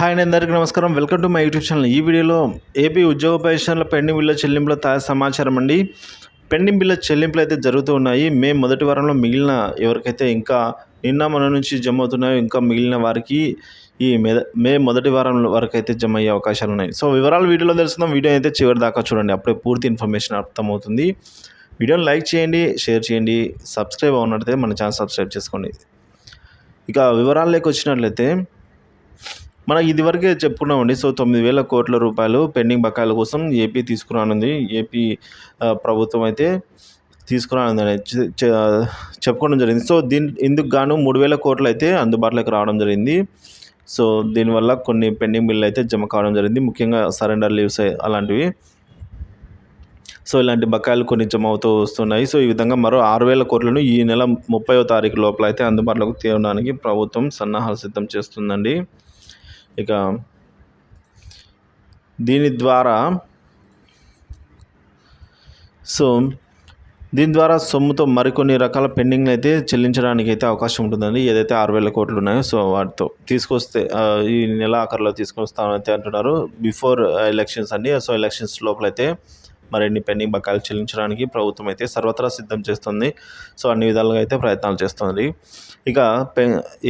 Hi అండి అందరికీ నమస్కారం. Welcome to my YouTube channel. ఈ వీడియోలో ఏపీ ఉద్యోగ ప్రవేశాల పెండింగ్ బిల్ల చెల్లింపుల తాజా సమాచారం అండి. పెండింగ్ బిల్ల చెల్లింపులు అయితే జరుగుతూ ఉన్నాయి. మే మొదటి వారంలో మిగిలిన ఎవరికైతే ఇంకా నిన్న మన నుంచి జమ అవుతున్నాయో ఇంకా మిగిలిన వారికి ఈ మే మే మొదటి వారం వరకు అయితే జమ అయ్యే అవకాశాలు ఉన్నాయి. సో వివరాలు వీడియోలో తెలుసుకుందాం. వీడియో అయితే చివరి దాకా చూడండి. అప్పుడే పూర్తి ఇన్ఫర్మేషన్ అర్థమవుతుంది. వీడియోని లైక్ చేయండి షేర్ చేయండి. సబ్స్క్రైబ్ అవునట్లయితే మన ఛానల్ సబ్స్క్రైబ్ చేసుకోండి. ఇక వివరాల్లోకి వచ్చినట్లయితే మనం ఇదివరకే చెప్పుకున్నామండి. సో తొమ్మిది వేల కోట్ల రూపాయలు పెండింగ్ బకాయిల కోసం ఏపీ తీసుకురానుంది. ఏపీ ప్రభుత్వం అయితే తీసుకురానుందని చెప్పుకోవడం జరిగింది. సో దీని ఇందుకు గాను మూడు వేల కోట్లు అయితే అందుబాటులోకి రావడం జరిగింది. సో దీనివల్ల కొన్ని పెండింగ్ బిల్లు అయితే జమ కావడం జరిగింది. ముఖ్యంగా సరెండర్ లీవ్స్ అలాంటివి. సో ఇలాంటి బకాయిలు కొన్ని జమ అవుతూ వస్తున్నాయి. సో ఈ విధంగా మరో ఆరు వేల కోట్లను ఈ నెల ముప్పైవ తారీఖు లోపల అయితే అందుబాటులోకి తేవడానికి ప్రభుత్వం సన్నాహాలు సిద్ధం చేస్తుందండి. ఇక దీని ద్వారా సో దీని ద్వారా సొమ్ముతో మరికొన్ని రకాల పెండింగ్లు అయితే చెల్లించడానికి అయితే అవకాశం ఉంటుందండి. ఏదైతే ఆరు వేల కోట్లు ఉన్నాయో సో వాటితో తీసుకొస్తే ఈ నెల ఆఖరిలో తీసుకొస్తామని అంటున్నారు. బిఫోర్ ఎలక్షన్స్ అండి. సో ఎలక్షన్స్ లోపలైతే మరిన్ని పెండింగ్ బకాయిలు చెల్లించడానికి ప్రభుత్వం అయితే సర్వత్రా సిద్ధం చేస్తుంది. సో అన్ని విధాలుగా అయితే ప్రయత్నాలు చేస్తుంది. ఇక పె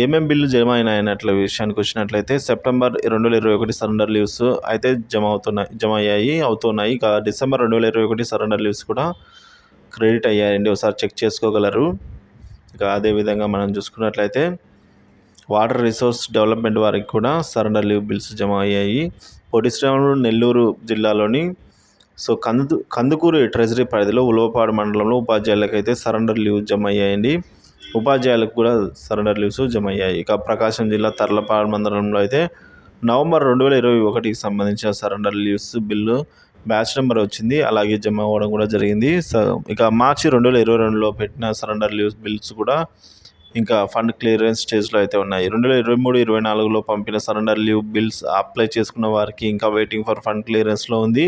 ఏమేం బిల్లు జమ అయినాయన్నట్ల విషయానికి వచ్చినట్లయితే సెప్టెంబర్ రెండు వేల ఇరవై ఒకటి సరెండర్ లీవ్స్ అయితే జమ అవుతున్నాయి జమ అయ్యాయి అవుతున్నాయి. ఇక డిసెంబర్ రెండు వేల ఇరవై ఒకటి సరెండర్ లీవ్స్ కూడా క్రెడిట్ అయ్యాయండి. ఒకసారి చెక్ చేసుకోగలరు. ఇక అదేవిధంగా మనం చూసుకున్నట్లయితే వాటర్ రిసోర్స్ డెవలప్మెంట్ వారికి కూడా సరెండర్ లీవ్ బిల్స్ జమ అయ్యాయి. పొట్టి శ్రీరాములు నెల్లూరు జిల్లాలోని సో కందు కందుకూరు ట్రెజరీ పరిధిలో ఉలవపాడు మండలంలో ఉపాధ్యాయులకు అయితే సరెండర్ లీవ్ జమ అయ్యాయండి ఉపాధ్యాయులకు కూడా సరెండర్ లీవ్స్ జమ అయ్యాయి ఇక ప్రకాశం జిల్లా తర్లపాడు మండలంలో అయితే నవంబర్ రెండు వేల ఇరవై ఒకటికి సంబంధించిన surrender leaves bill batch number వచ్చింది. అలాగే జమ అవ్వడం కూడా జరిగింది. సో ఇక మార్చి రెండు వేల ఇరవై రెండులో పెట్టిన సరెండర్ లీవ్స్ బిల్స్ కూడా ఇంకా ఫండ్ క్లియరెన్స్ స్టేజ్లో అయితే ఉన్నాయి. రెండు వేల ఇరవై మూడు ఇరవై నాలుగులో పంపిన సరెండర్ లీవ్ బిల్స్ అప్లై చేసుకున్న వారికి ఇంకా వెయిటింగ్ ఫర్ ఫండ్ క్లియరెన్స్లో ఉంది.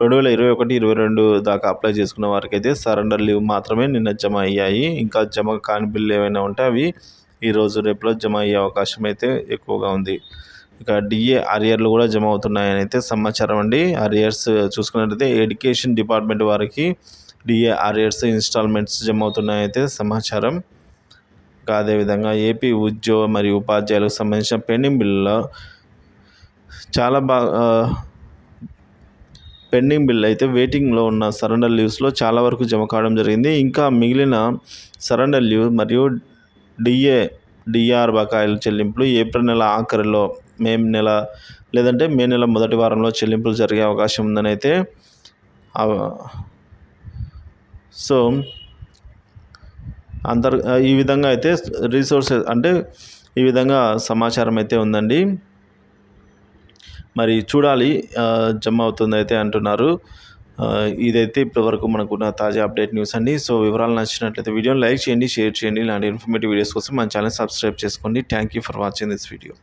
రెండు వేల ఇరవై ఒకటి ఇరవై రెండు దాకా అప్లై చేసుకున్న వారికి అయితే సరెండర్ లీవ్ మాత్రమే నిన్న జమ అయ్యాయి. ఇంకా జమ కాని బిల్లు ఏమైనా ఉంటే అవి ఈరోజు రేపులో జమ అయ్యే అవకాశం అయితే ఎక్కువగా ఉంది. ఇక డిఏ అరియర్లు కూడా జమ అవుతున్నాయని అయితే సమాచారం అండి. అరియర్స్ చూసుకున్నట్లయితే ఎడ్యుకేషన్ డిపార్ట్మెంట్ వారికి డిఏ అరియర్స్ ఇన్స్టాల్మెంట్స్ జమ అవుతున్నాయైతే సమాచారం. ఇంకా అదేవిధంగా ఏపీ ఉద్యోగ మరియు ఉపాధ్యాయులకు సంబంధించిన పెండింగ్ బిల్లులో చాలా బాగా పెండింగ్ బిల్ అయితే వెయిటింగ్లో ఉన్న సరెండర్ లీవ్స్లో చాలా వరకు జమ కావడం జరిగింది. ఇంకా మిగిలిన సరెండర్ లీవ్ మరియు డిఏ డిఆర్ బకాయిల చెల్లింపులు ఏప్రిల్ నెల ఆఖరిలో మే నెల లేదంటే మే నెల మొదటి వారంలో చెల్లింపులు జరిగే అవకాశం ఉందని అయితే సో అంతర్ ఈ విధంగా అయితే రీసోర్సెస్ అంటే ఈ విధంగా సమాచారం అయితే ఉందండి. మరి చూడాలి జమ అవుతుంది అయితే అంటున్నారు. ఇదైతే ఇప్పటివరకు మనకున్న తాజా అప్డేట్ న్యూస్ అండి. సో వివరాలు నచ్చినట్లయితే వీడియోని లైక్ చేయండి షేర్ చేయండి. ఇలాంటి ఇన్ఫర్మేటివ్ వీడియోస్ కోసం మన ఛానల్ సబ్స్క్రైబ్ చేసుకోండి. Thank you for watching this video